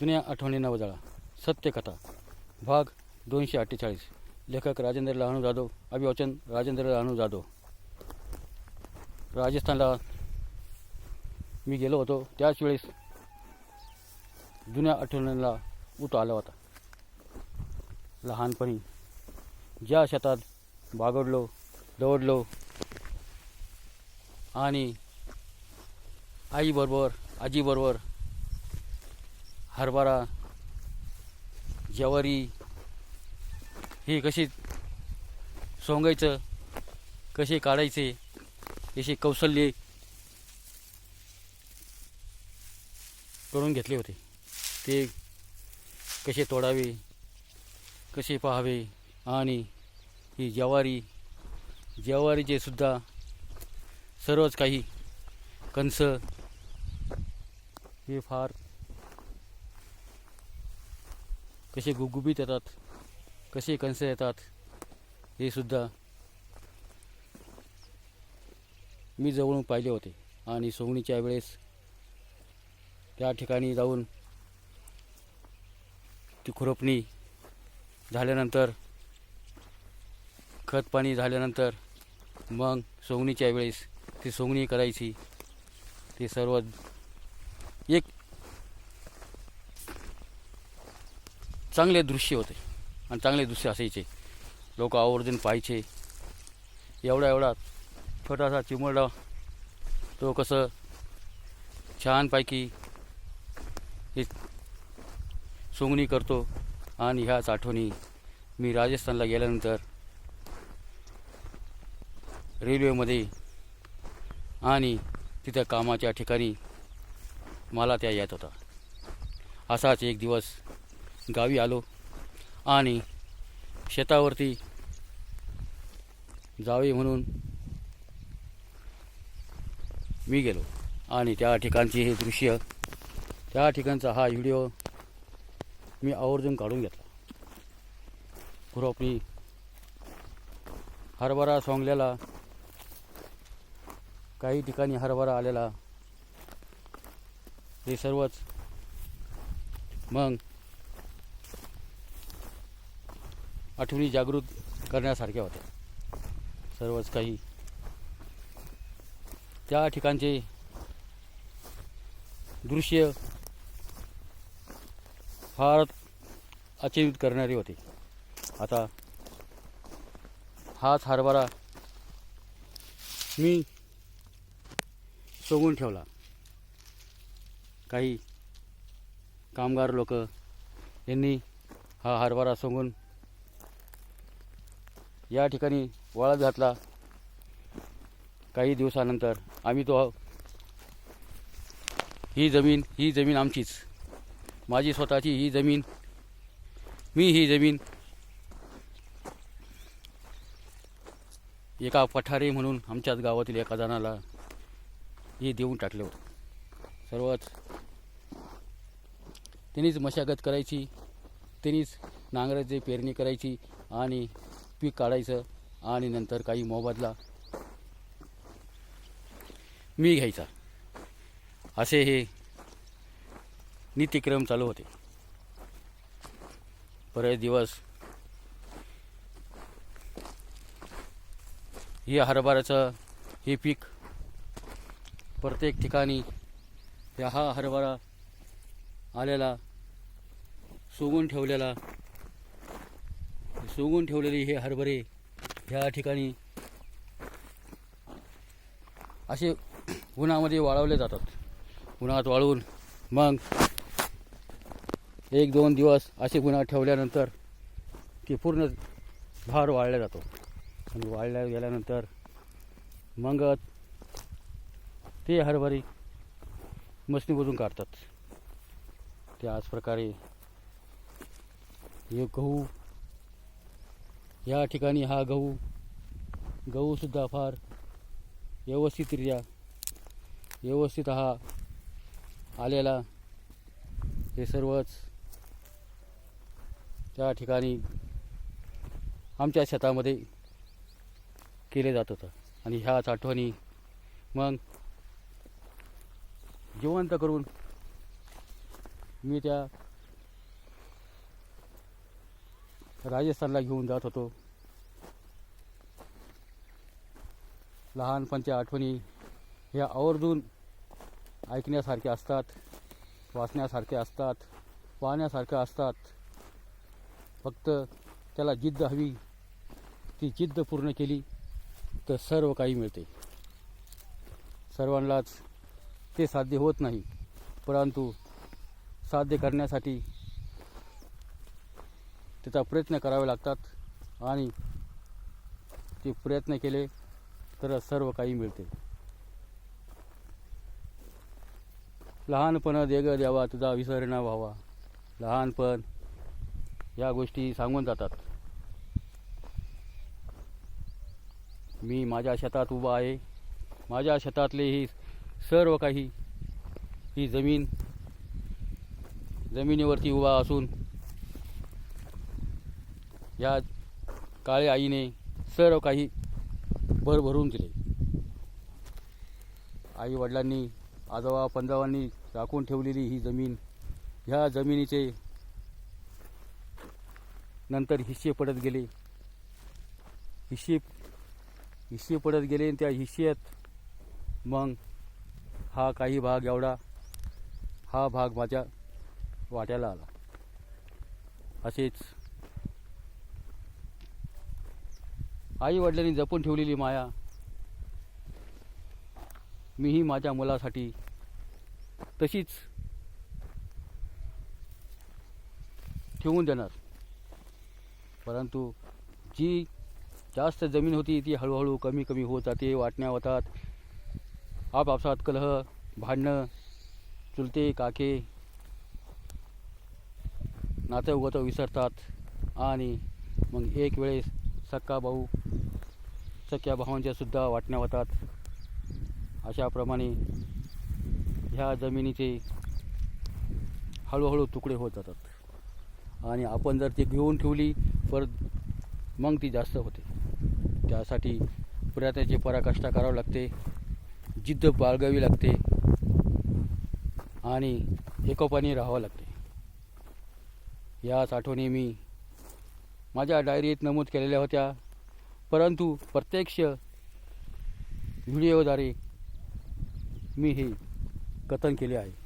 जुन्या आठवणी नवजाळा सत्यकथा. भाग दोनशे अठ्ठेचाळीस. लेखक राजेंद्र लहानू जाधव. अभिवाचन राजेंद्र लहानू जाधव. राजस्थानला मी गेलो होतो. त्याच वेळेस जुन्या आठवणीला उत आला होता. लहानपणी ज्या शेतात बागडलो दौडलो आणि आईबरोबर आजीबरोबर हरभरा ज्वारी हे कशी सोंगायचं कसे काढायचे याचे कौशल्य करून घेतले होते. ते कसे तोडावे कसे पाहावे आणि ही ज्वारी ज्वारीचे सुद्धा सर्वच काही कंस हे फार कसे गुबगुबीत येतात कसे कंस येतात हे सुद्धा मी जवळून पाहिले होते. आणि सोंगणीच्या वेळेस त्या ठिकाणी जाऊन ती खुरपणी झाल्यानंतर खत पाणी झाल्यानंतर मग सोंगणीच्या वेळेस ती सोंगणी करायची. ते सर्व एक चांगले दृश्य होते आणि चांगले दृश्य असायचे. लोक आवर्जून पाहायचे. एवढा एवढा छोटासा चिमुरडा तो कसं छानपैकी हे सोंगणी करतो आणि ह्याच आठवणी मी राजस्थानला गेल्यानंतर रेल्वेमध्ये आणि तिथं कामाच्या ठिकाणी मला त्या येत होता. असाच एक दिवस गावी आलो आणि शेतावरती जावे म्हणून मी गेलो. आणि त्या ठिकाणची हे दृश्य त्या ठिकाणचा हा व्हिडिओ मी आवर्जून काढून घेतला. खुरपणी हरभरा सोंगलेला काही ठिकाणी हरभरा आलेला हे सर्वच. मग आठवणी जागृत करण्यासारख्या होत्या. सर्वच काही त्या ठिकाणचे दृश्य फार अचंबित करणारे होते. आता हाच हरभरा मी सोगून ठेवला. काही कामगार लोक यांनी हा हरभरा सोंगून या ठिकाणी वाळत घातला. काही दिवसानंतर आम्ही तो ही जमीन ही जमीन आमचीच. माझी स्वतःची ही जमीन मी ही जमीन. एका पठारे म्हणून आमच्याच गावातील एका जणाला हे देऊन टाकले होते. सर्वच त्यांनीच मशागत करायची त्यांनीच नांगराची पेरणी करायची आणि पीक काढायचं आणि नंतर काही मोबदला मी घ्यायचा. असे हे नीतिक्रम चालू होते. बरेच दिवस हे हरभऱ्याचं हे पीक प्रत्येक ठिकाणी हा हरभरा आलेला सोगून ठेवलेला सोगून ठेवलेले हे हरभरे ह्या ठिकाणी असे उन्हामध्ये वाळवले जातात. उन्हात वाळवून मग एक दोन दिवस असे उन्हात ठेवल्यानंतर ते पूर्ण भार वाळला जातो. आणि वाळल्या गेल्यानंतर मग ते हरभरे मशनीमधून काढतात. त्याच प्रकारे हे गहू या ठिकाणी हा गहू गहूसुद्धा फार व्यवस्थितरित्या व्यवस्थित हा आलेला हे सर्वच त्या ठिकाणी आमच्या शेतामध्ये केले जात होतं. आणि ह्याच आठवणी मग जिवंत करून मी त्या राजस्थानला घेऊन जात होतो. लहानपणच्या आठवणी ह्या आवर्जून ऐकण्यासारख्या असतात वाचण्यासारख्या असतात पाहण्यासारख्या असतात. फक्त त्याला जिद्द हवी. ती जिद्द पूर्ण केली तर सर्व काही मिळते. सर्वांनाच ते साध्य होत नाही परंतु साध्य करण्यासाठी त्याचा प्रयत्न करावे लागतात आणि ते प्रयत्न केले तर सर्व काही मिळते. लहानपण देग द्यावा तुझा विसरणा व्हावा. लहानपण या गोष्टी सांगून जातात. मी माझ्या शेतात उभा आहे. माझ्या शेतातले ही सर्व काही ही जमीन जमिनीवरती उभा असून या काळ्या आईने सर्व काही भरभरून दिले. आई वडिलांनी आजोबा पंजाबांनी राखून ठेवलेली ही जमीन ह्या जमिनीचे नंतर हिस्से पडत गेले. हिस्से हिस्से पडत गेले आणि त्या हिस्सेत मग हा काही भाग एवढा हा भाग माझ्या वाट्याला आला. असेच आई वडिलांनी जपून ठेवलेली माया. मीही माझ्या मुलासाठी तशीच ठेवून देणार. परंतु जी जास्त जमीन होती ती हळूहळू कमी कमी होत जाते वाटण्या होतात. आपापसात कलह भांडणं चुलते काके नातं उगतं विसरतात. आणि मग एक वेळेस सक्का भाऊ सख्या भावांच्या सुद्धा वाटण्या होतात. अशाप्रमाणे ह्या जमिनीचे हळूहळू तुकडे होत जातात. आणि आपण जर ती घेऊन ठेवली परत मग ती जास्त होते. त्यासाठी प्रयत्नाची पराकाष्ठा करावी लागते जिद्द बाळगावी लागते आणि एकोपाने राहावं लागते. याच आठवणी मी माझ्या डायरीत नमूद केलेल्या होत्या. परंतु प्रत्यक्ष व्हिडिओद्वारे मी हे कथन केले आहे.